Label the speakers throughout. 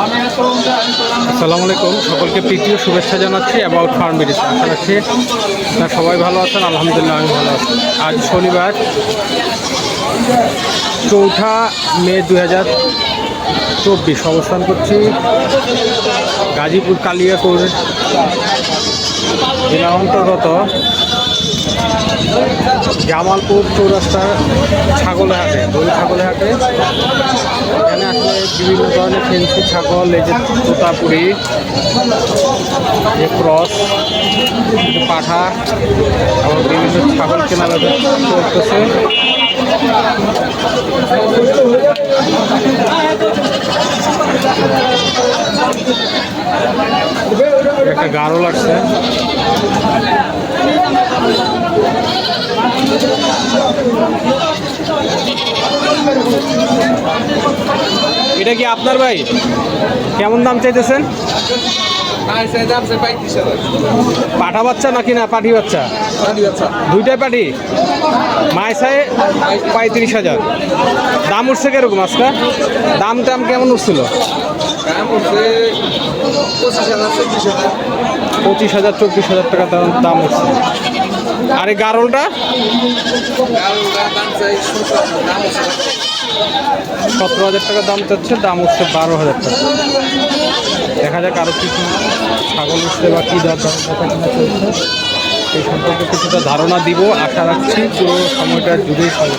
Speaker 1: আসসালামু আলাইকুম। সকলকে প্রীতীয় শুভেচ্ছা জানাচ্ছি অ্যাবাউট ফার্ম মেডিসিন আশা রাখছি সবাই ভালো আছেন, আলহামদুলিল্লাহ আমি ভালো আছি। আজ শনিবার, চৌঠা মে দু হাজার চব্বিশ। অবস্থান করছি গাজীপুর কালিয়াপুর জেলা অন্তর্গত জামালপুর চৌরাস্তার ছাগলের হাটে, দই ছাগলের হাটে। এখানে আসলে বিভিন্ন ধরনের ফেন্সি ছাগল, এই যে তোতাপুরি যে ক্রস পাঠা এবং বিভিন্ন ছাগল কেনা করতেছে একটা গাঢ় লাগছে। এটা কি আপনার ভাই? কেমন দাম চাইতেছেন? পাঠা বাচ্চা নাকি না পাঠি বাচ্চা? দুইটাই পাঠি? চাই পঁয়ত্রিশ হাজার। দাম উঠছে কীরকম আজকে? দাম টাম কেমন উঠছিল? পঁচিশ হাজার, চব্বিশ হাজার টাকা দাম দাম উঠছে। আর গারলটা? সতেরো হাজার টাকা দাম চাচ্ছে, দাম হচ্ছে বারো হাজার টাকা। দেখা যাক আরও কি কি ছাগল উঠছে বা কী দর দাম কথা কিনা চলছে। এই সম্পর্কে কিছুটা ধারণা দিব, আশা রাখছি পুরো সময়টা জুড়েই সঙ্গে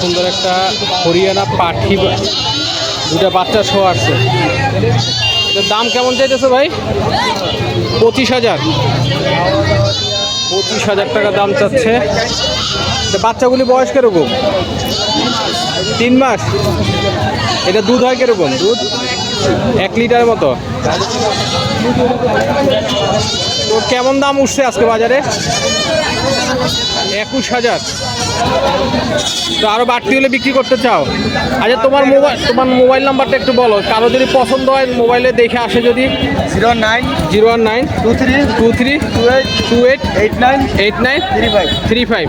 Speaker 1: সুন্দর একটা হরিয়ানা বা- দুটা বাচ্চা শো আসছে। দাম কেমন চাইতেছে ভাই? পঁচিশ হাজার। পঁচিশ হাজার টাকা দাম চাচ্ছে। বাচ্চাগুলি বয়স কেরকম? তিন মাস? এটা দুধ হয় কেরকম? দুধ? এক লিটার মতো? তো কেমন দাম উঠছে আজকে বাজারে? একুশ হাজার। তো আরও বাড়তি হলে বিক্রি করতে চাও? আচ্ছা তোমার মোবাইল তোমার মোবাইল নাম্বারটা একটু বলো। কারও যদি পছন্দ হয় মোবাইলে দেখে আসে যদি।
Speaker 2: Zero nine
Speaker 1: zero one nine
Speaker 2: two three
Speaker 1: two three
Speaker 2: two eight
Speaker 1: two eight
Speaker 2: eight nine
Speaker 1: eight nine
Speaker 2: three five.
Speaker 1: Three five.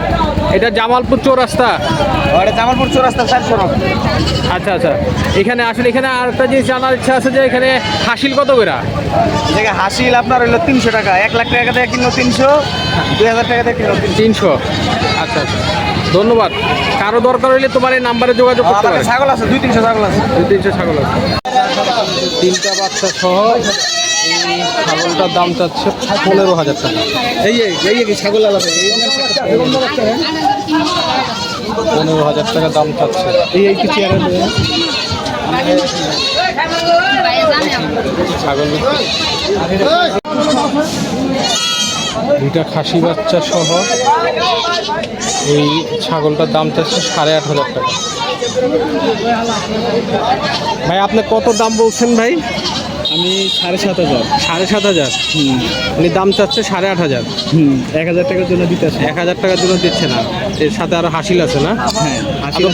Speaker 1: এটা জামালপুর চৌরাস্তা?
Speaker 2: আর জামালপুর চৌরাস্তা স্যার সড়ক
Speaker 1: আচ্ছা আচ্ছা। এখানে আসলে এখানে আর একটা জিনিস জানার ইচ্ছা আছে যে এখানে হাসিল কত করে?
Speaker 2: দেখে হাসিল আপনার হইল তিনশো টাকা। এক লাখ টাকা থেকে কিনলো তিনশো দুই হাজার টাকা থেকে কিনলো তিনশো।
Speaker 1: আচ্ছা আচ্ছা। ধন্যবাদ। কারও দরকার হলে তোমার এই নাম্বারে যোগাযোগ করতে পারে
Speaker 2: ছাগল আছে দুই তিনশো ছাগল আছে।
Speaker 1: দুই তিনশো ছাগল আছে। তিনটা বাচ্চা সহ এই ছাগলটার দাম চাচ্ছে পনেরো হাজার টাকা।
Speaker 2: এই এই কি ছাগল আলাদা
Speaker 1: পনেরো হাজার টাকা দাম চাচ্ছে।
Speaker 2: এই এই কি চেয়ারে
Speaker 1: ছাগল দুইটা খাসি বাচ্চা সহ এই ছাগলটার দাম চাচ্ছে সাড়ে আট হাজার টাকা। ভাই আপনি কত দাম বলছেন ভাই?
Speaker 2: আমি সাড়ে সাত হাজার।
Speaker 1: সাড়ে সাত হাজার? আপনি দাম চাচ্ছে সাড়ে আট হাজার।
Speaker 2: হুম এক হাজার টাকার জন্য দিতে আসে।
Speaker 1: এক হাজার টাকার জন্য দিচ্ছে না। এর সাথে আরও হাসিল আছে না?
Speaker 2: হ্যাঁ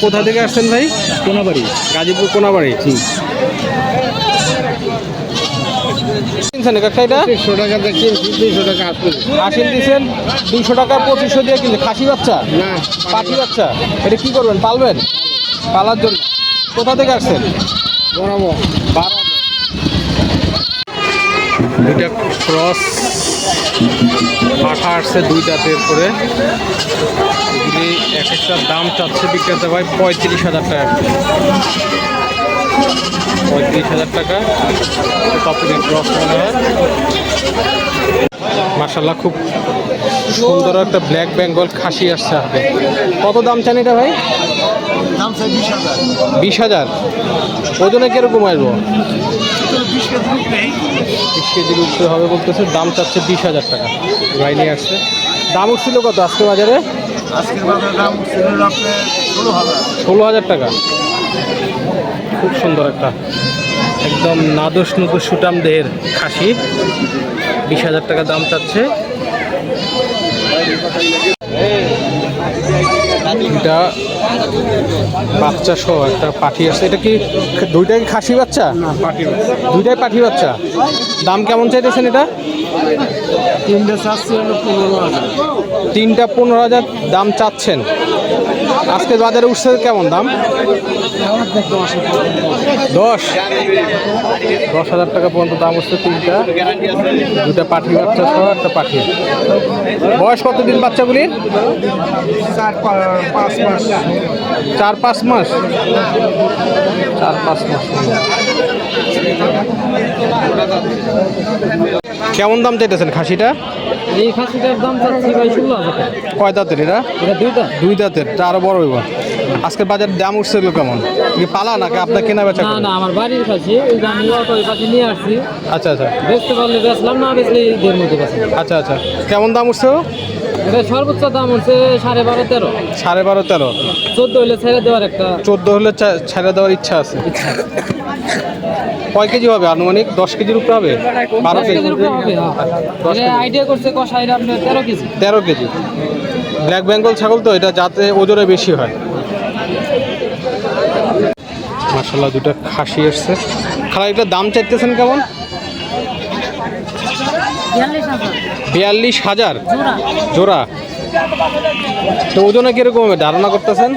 Speaker 1: কোথা থেকে আসছেন ভাই?
Speaker 2: কোনাবাড়ি।
Speaker 1: গাজীপুর কোনাবাড়ি। কিনছেন কাকা এটা?
Speaker 2: একশো টাকা দেখছি টাকা
Speaker 1: দিয়েছেন দুইশো টাকা পঁচিশশো দিয়ে কিনছে। খাসি বাচ্চা?
Speaker 2: না
Speaker 1: পাখি বাচ্চা? এটা কি করবেন পালবেন? পালার জন্য। কোথা থেকে আসছেন?
Speaker 2: বরাবর।
Speaker 1: বারাবো দুইটা ক্রস পাঠা আসছে দুই জাতের করে এগুলি এক একটার দাম চাচ্ছে বিক্রেতা ভাই পঁয়ত্রিশ হাজার টাকা। পঁয়ত্রিশ হাজার টাকা। কপি ক্রস মনে হয়। মার্শাল্লাহ খুব সুন্দর একটা ব্ল্যাক বেঙ্গল খাসি আসছে হাতে। কত দাম চান এটা ভাই?
Speaker 2: বিশ হাজার।
Speaker 1: ওজনে কীরকম আসব?
Speaker 2: বিশ
Speaker 1: কেজির উপরে হবে বলতেছে দাম চাচ্ছে বিশ হাজার টাকা। ভাই নিয়ে আসছে। দাম উঠছিল কত আজকে বাজারে?
Speaker 2: আজকের দাম ষোলো হাজার
Speaker 1: টাকা। খুব সুন্দর একটা একদম নাদুস নুদুস সুটাম দেহের খাসি। বিশ হাজার টাকা দাম চাচ্ছে। এটা বাচ্চা সহ একটা পাঠি আছে। এটা কি দুইটাই কি খাসি বাচ্চা? দুইটাই পাঠি বাচ্চা? দাম কেমন চাইতেছেন এটা?
Speaker 2: তিনটে পনেরো হাজার।
Speaker 1: তিনটা পনেরো হাজার দাম চাচ্ছেন। আজকে বাজারে উঠছে কেমন দাম? দশ। দশ হাজার টাকা পর্যন্ত দাম হচ্ছে তিনটা। দুটা পাঠি বাচ্চা সহ একটা পাঠি। বয়স কতদিন বাচ্চাগুলির?
Speaker 2: চার পাঁচ মাস।
Speaker 1: চার পাঁচ মাস? চার পাঁচ মাস। কেমন দাম চাইতেছেন খাসিটা?
Speaker 3: এই খাসিটার দাম চাচ্ছি ভাই ষোলো হাজার
Speaker 1: কয় দাঁতের এটা? দুই দাঁতের। আরও বড় হইব। আজকের বাজার দাম উঠছে এগুলো কেমন পালা নাকি আপনার কেনা বেচা
Speaker 3: না না আমার বাড়ির কাছে ওই নিয়ে আসছি।
Speaker 1: আচ্ছা আচ্ছা।
Speaker 3: বেচতে পারলে বেচলাম না বেচলে ঈদের মধ্যে
Speaker 1: আচ্ছা আচ্ছা। কেমন দাম উঠছে?
Speaker 3: সর্বোচ্চ দাম হচ্ছে সাড়ে বারো তেরো।
Speaker 1: সাড়ে বারো তেরো।
Speaker 3: চোদ্দ হলে ছেড়ে দেওয়ার একটা
Speaker 1: চোদ্দ হলে ছেড়ে দেওয়ার ইচ্ছা আছে। কয় কেজি হবে আনুমানিক? দশ কেজির উপরে হবে? বারো কেজি
Speaker 3: কেজির উপরে হবে আইডিয়া করছে কষাইরা তেরো কেজি।
Speaker 1: তেরো কেজি। ব্ল্যাক বেঙ্গল ছাগল তো এটা যাতে ওজনে বেশি হয়। মাসাল্লাহ দুটো খাসি এসছে। খালা এটার দাম চাইতেছেন কেমন? বিয়াল্লিশ হাজার। জোড়া। তো ওজনে কীরকম হবে? ধারণা করতেছেন?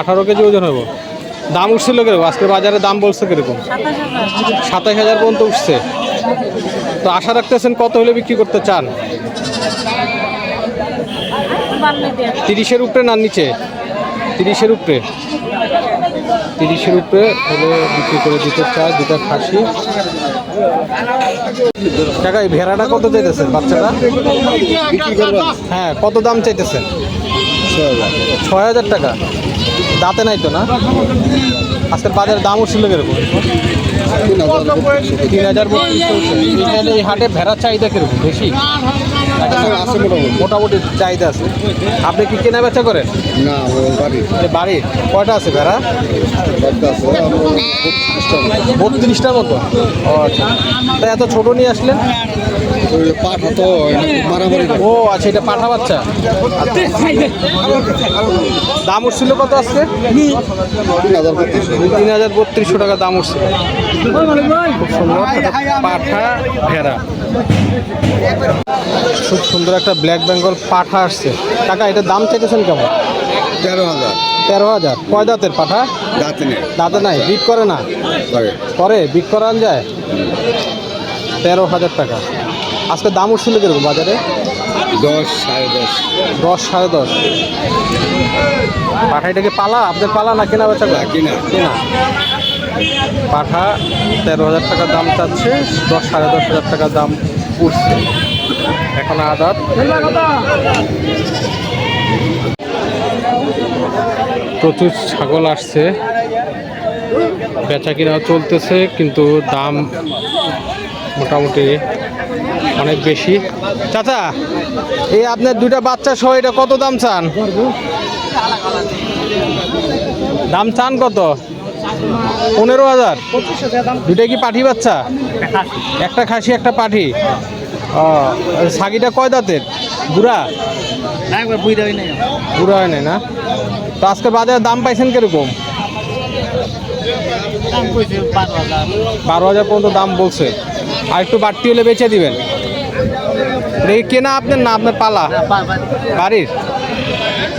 Speaker 1: আঠারো কেজি ওজন হব। দাম উঠছিল কীরকম? আজকে বাজারে দাম বলছে কীরকম? সাতাশ হাজার। পর্যন্ত উঠছে। তো আশা রাখতেছেন কত হলে বিক্রি করতে চান? তিরিশের উপরে না নিচে? তিরিশের উপরে। তিরিশের উপরে হলে বিক্রি করে দিতে চায় দুটা খাসি। টাকা ভেড়াটা কত চাইতেছেন বাচ্চাটা? হ্যাঁ কত দাম চাইতেছেন? ছয় হাজার টাকা। দাঁতে নাই তো না? আজকের বাজারে দাম উঠছিল কীরকম? তিন হাজার। এখানে এই হাটে ভেড়ার চাহিদা কীরকম, বেশি? মোটামুটি চাহিদা আছে। আপনি কি কেনা বেচা করেন?
Speaker 4: না বাড়ি।
Speaker 1: বাড়ি? কয়টা আছে ভেড়া? বত্রিশটার মতো। আচ্ছা। তা এত ছোট নিয়ে আসলেন?
Speaker 4: পাঠা তো মারামারি
Speaker 1: ও আচ্ছা এটা পাঠা বাচ্চা। দাম উঠছিল কত আজকে?
Speaker 4: তিন হাজার
Speaker 1: বত্রিশশো টাকা দাম উঠছে। খুব সুন্দর একটা পাঠা ভেড়া। খুব সুন্দর একটা ব্ল্যাক বেঙ্গল পাঠা আসছে। টাকা এটার দাম চাইতেছেন কেমন?
Speaker 4: তেরো হাজার।
Speaker 1: তেরো হাজার। কয় দাঁতের পাঠা?
Speaker 4: দাঁতে নেই।
Speaker 1: দাঁতে নাই বিট করে না?
Speaker 4: করে।
Speaker 1: করে বিট করান যায়? তেরো হাজার টাকা। আজকে দাম উঠছিল কীরকম বাজারে?
Speaker 4: দশ সাড়ে দশ।
Speaker 1: দশ সাড়ে দশ। পাঠাইটাকে পালা? আপনার পালা না কেনা বেচা?
Speaker 4: কিনা।
Speaker 1: কেনা। পাঠা তেরো হাজার টাকা দাম চাচ্ছে দশ সাড়ে দশ হাজার টাকা দাম উঠছে। এখন আদাত। প্রচুর ছাগল আসছে। বেচা কিনা চলতেছে কিন্তু দাম মোটামুটি অনেক বেশি। চাচা, এই আপনার দুইটা বাচ্চা সহ এটা কত দাম চান? দাম চান কত? পনেরো হাজার। দুইটা কি পাঠি বাচ্চা? একটা খাসি, একটা পাঠি। ও কয় দাঁতের? বুড়া? বুড়া হয় নাই না? তো আজকে বাজারে দাম পাইছেন কীরকম? বারো হাজার পর্যন্ত দাম বলছে। আর একটু বাড়তি হলে বেচে দিবেন। কেনা আপনার না আপনার পালা? বাড়ির?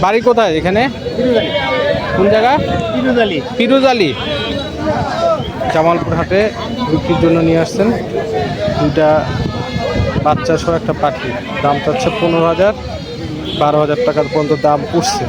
Speaker 1: বাড়ি কোথায় এখানে? কোন জায়গা? পিরুজ আলী জামালপুর হাটে বিক্রির জন্য নিয়ে আসছেন। দুইটা বাচ্চা সহ একটা পাখি। দাম চাচ্ছে পনেরো হাজার বারো হাজার টাকার পর্যন্ত দাম উঠছে।